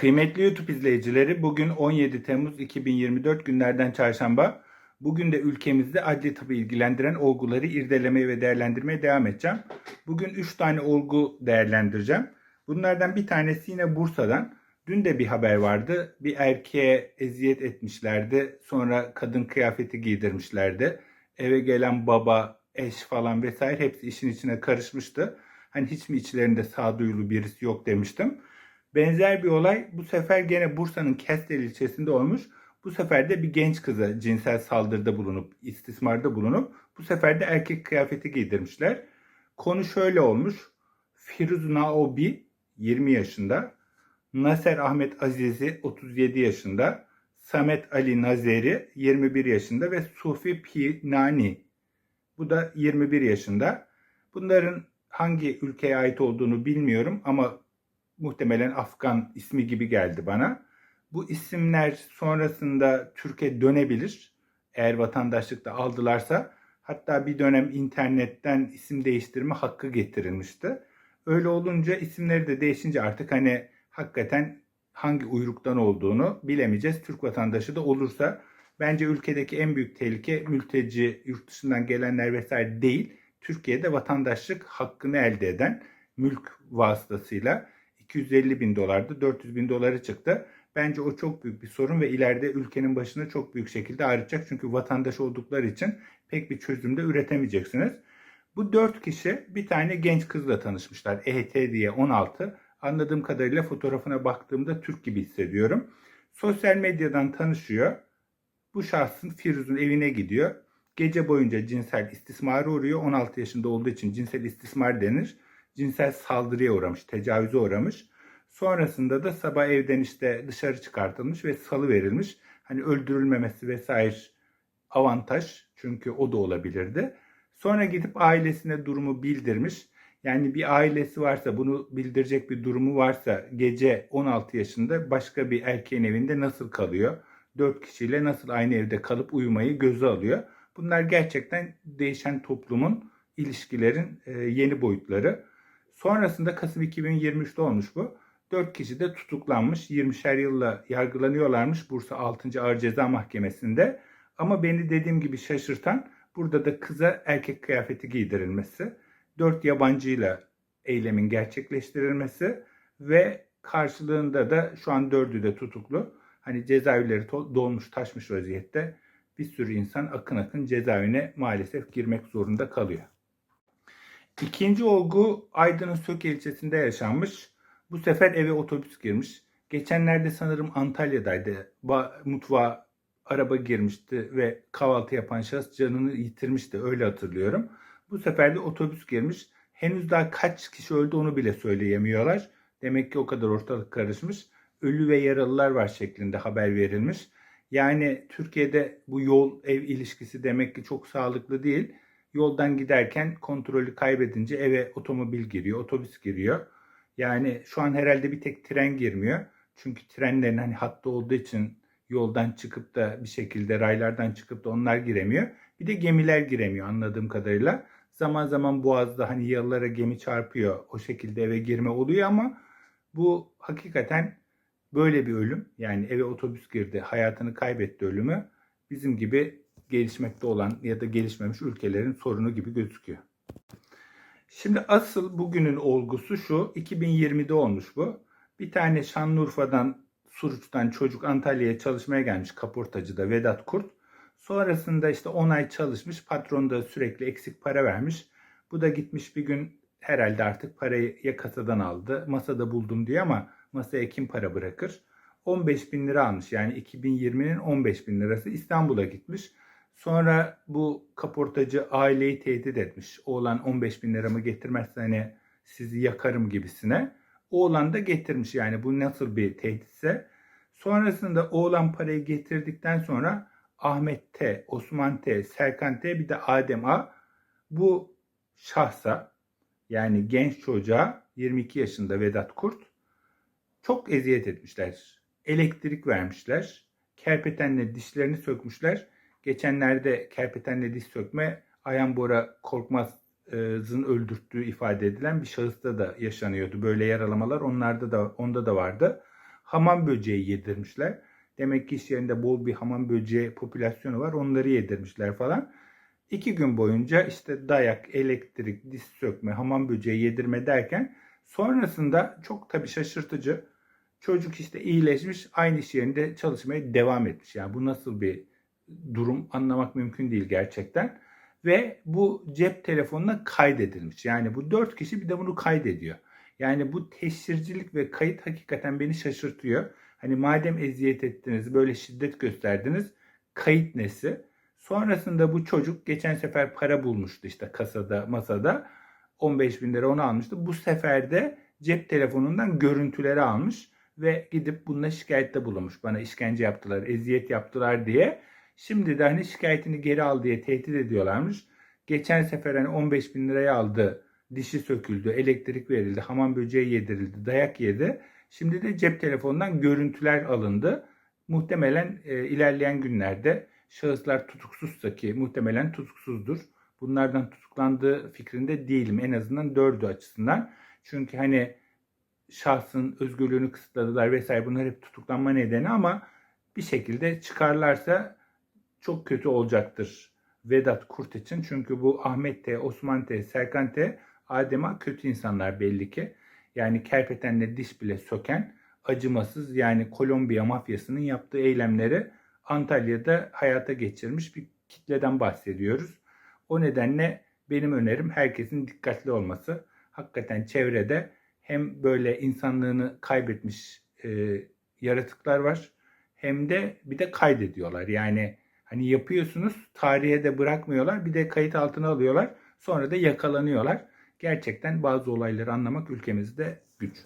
Kıymetli YouTube izleyicileri, bugün 17 Temmuz 2024 günlerden çarşamba. Bugün de ülkemizde adli tıbbı ilgilendiren olguları irdelemeye ve değerlendirmeye devam edeceğim. Bugün 3 tane olgu değerlendireceğim. Bunlardan bir tanesi yine Bursa'dan. Dün de bir haber vardı. Bir erkeğe eziyet etmişlerdi. Sonra kadın kıyafeti giydirmişlerdi. Eve gelen baba, eş falan vesaire hepsi işin içine karışmıştı. Hani hiç mi içlerinde sağduyulu birisi yok demiştim. Benzer bir olay bu sefer gene Bursa'nın Kestel ilçesinde olmuş. Bu sefer de bir genç kıza cinsel saldırıda bulunup, istismarda bulunup bu sefer de erkek kıyafeti giydirmişler. Konu şöyle olmuş. Firuz Naobi 20 yaşında, Naser Ahmet Azizi 37 yaşında, Samet Ali Nazeri 21 yaşında ve Sufi Pinani bu da 21 yaşında. Bunların hangi ülkeye ait olduğunu bilmiyorum ama muhtemelen Afgan ismi gibi geldi bana. Bu isimler sonrasında Türkiye dönebilir. Eğer vatandaşlıkta aldılarsa hatta bir dönem internetten isim değiştirme hakkı getirilmişti. Öyle olunca isimleri de değişince artık hani hakikaten hangi uyruktan olduğunu bilemeyeceğiz. Türk vatandaşı da olursa bence ülkedeki en büyük tehlike mülteci, yurt dışından gelenler vesaire değil. Türkiye'de vatandaşlık hakkını elde eden mülk vasıtasıyla 250 bin dolardı 400 bin doları çıktı. Bence o çok büyük bir sorun ve ileride ülkenin başına çok büyük şekilde ağrıtacak. Çünkü vatandaş oldukları için pek bir çözümde üretemeyeceksiniz. Bu dört kişi bir tane genç kızla tanışmışlar. EHT diye 16. Anladığım kadarıyla fotoğrafına baktığımda Türk gibi hissediyorum. Sosyal medyadan tanışıyor. Bu şahsın Firuz'un evine gidiyor. Gece boyunca cinsel istismara uğruyor. 16 yaşında olduğu için cinsel istismar denir. Cinsel saldırıya uğramış, tecavüze uğramış. Sonrasında da sabah evden işte dışarı çıkartılmış ve salı verilmiş. Hani öldürülmemesi vesaire avantaj çünkü o da olabilirdi. Sonra gidip ailesine durumu bildirmiş. Yani bir ailesi varsa bunu bildirecek bir durumu varsa gece 16 yaşında başka bir erkeğin evinde nasıl kalıyor? 4 kişiyle nasıl aynı evde kalıp uyumayı göze alıyor? Bunlar gerçekten değişen toplumun ilişkilerin e, yeni boyutları. Sonrasında Kasım 2023'te olmuş bu. 4 kişi de tutuklanmış. 20'şer yılla yargılanıyorlarmış Bursa 6. Ağır Ceza Mahkemesi'nde. Ama beni dediğim gibi şaşırtan burada da kıza erkek kıyafeti giydirilmesi. 4 yabancıyla eylemin gerçekleştirilmesi ve karşılığında da şu an dördü de tutuklu. Hani cezaevleri dolmuş taşmış vaziyette bir sürü insan akın akın cezaevine maalesef girmek zorunda kalıyor. İkinci olgu Aydın'ın Söke ilçesinde yaşanmış. Bu sefer eve otobüs girmiş. Geçenlerde sanırım Antalya'daydı. Ba- mutfağa araba girmişti ve kahvaltı yapan şahıs canını yitirmişti. Öyle hatırlıyorum. Bu sefer de otobüs girmiş. Henüz daha kaç kişi öldü onu bile söyleyemiyorlar. Demek ki o kadar ortalık karışmış. Ölü ve yaralılar var şeklinde haber verilmiş. Yani Türkiye'de bu yol ev ilişkisi demek ki çok sağlıklı değil. Yoldan giderken kontrolü kaybedince eve otomobil giriyor, otobüs giriyor. Yani şu an herhalde bir tek tren girmiyor. Çünkü trenlerin hani hattı olduğu için yoldan çıkıp da bir şekilde raylardan çıkıp da onlar giremiyor. Bir de gemiler giremiyor anladığım kadarıyla. Zaman zaman boğazda hani yalılara gemi çarpıyor. O şekilde eve girme oluyor ama bu hakikaten böyle bir ölüm. Yani eve otobüs girdi, hayatını kaybetti ölümü. Bizim gibi gelişmekte olan ya da gelişmemiş ülkelerin sorunu gibi gözüküyor. Şimdi asıl bugünün olgusu şu. 2020'de olmuş bu. Bir tane Şanlıurfa'dan, Suruç'tan çocuk Antalya'ya çalışmaya gelmiş kaportacıda Vedat Kurt. Sonrasında işte 10 ay çalışmış. Patron da sürekli eksik para vermiş. Bu da gitmiş bir gün herhalde artık parayı ya kasadan aldı. Masada buldum diyor ama masaya kim para bırakır? 15 bin lira almış. Yani 2020'nin 15 bin lirası İstanbul'a gitmiş. Sonra bu kaportacı aileyi tehdit etmiş. Oğlan 15 bin liramı getirmezse hani sizi yakarım gibisine. Oğlan da getirmiş yani bu nasıl bir tehditse. Sonrasında oğlan parayı getirdikten sonra Ahmet T, Osman T, Serkan T bir de Adem A bu şahsa yani genç çocuğa 22 yaşında Vedat Kurt çok eziyet etmişler. Elektrik vermişler. Kerpetenle dişlerini sökmüşler Geçenlerde kerpetenle diş sökme Ayan Bora Korkmaz'ın öldürttüğü ifade edilen bir şahısta da yaşanıyordu. Böyle yaralamalar onlarda da onda da vardı. hamam böceği yedirmişler. Demek ki iş yerinde bol bir hamam böceği popülasyonu var. Onları yedirmişler falan. İki gün boyunca işte dayak, elektrik, diz sökme, hamam böceği yedirme derken sonrasında çok tabii şaşırtıcı. Çocuk işte iyileşmiş, aynı iş yerinde çalışmaya devam etmiş. Yani bu nasıl bir durum anlamak mümkün değil gerçekten. Ve bu cep telefonuna kaydedilmiş. Yani bu dört kişi bir de bunu kaydediyor. Yani bu teşhircilik ve kayıt hakikaten beni şaşırtıyor. Hani madem eziyet ettiniz, böyle şiddet gösterdiniz, kayıt nesi? Sonrasında bu çocuk geçen sefer para bulmuştu işte kasada, masada. 15 bin lira onu almıştı. Bu sefer de cep telefonundan görüntüleri almış ve gidip bununla şikayette bulunmuş. Bana işkence yaptılar, eziyet yaptılar diye. Şimdi de hani şikayetini geri al diye tehdit ediyorlarmış. Geçen sefer hani 15 bin liraya aldı, dişi söküldü, elektrik verildi, hamam böceği yedirildi, dayak yedi. Şimdi de cep telefonundan görüntüler alındı. Muhtemelen e, ilerleyen günlerde şahıslar tutuksuzsa ki muhtemelen tutuksuzdur. Bunlardan tutuklandığı fikrinde değilim en azından dördü açısından. Çünkü hani şahsın özgürlüğünü kısıtladılar vesaire bunlar hep tutuklanma nedeni ama bir şekilde çıkarlarsa çok kötü olacaktır Vedat Kurt için. Çünkü bu Ahmet T, Osman T, Serkan T, Adema kötü insanlar belli ki. Yani kerpetenle diş bile söken acımasız yani Kolombiya mafyasının yaptığı eylemleri Antalya'da hayata geçirmiş bir kitleden bahsediyoruz. O nedenle benim önerim herkesin dikkatli olması. Hakikaten çevrede hem böyle insanlığını kaybetmiş e, yaratıklar var hem de bir de kaydediyorlar. Yani hani yapıyorsunuz tarihe de bırakmıyorlar bir de kayıt altına alıyorlar sonra da yakalanıyorlar. Gerçekten bazı olayları anlamak ülkemizde güç.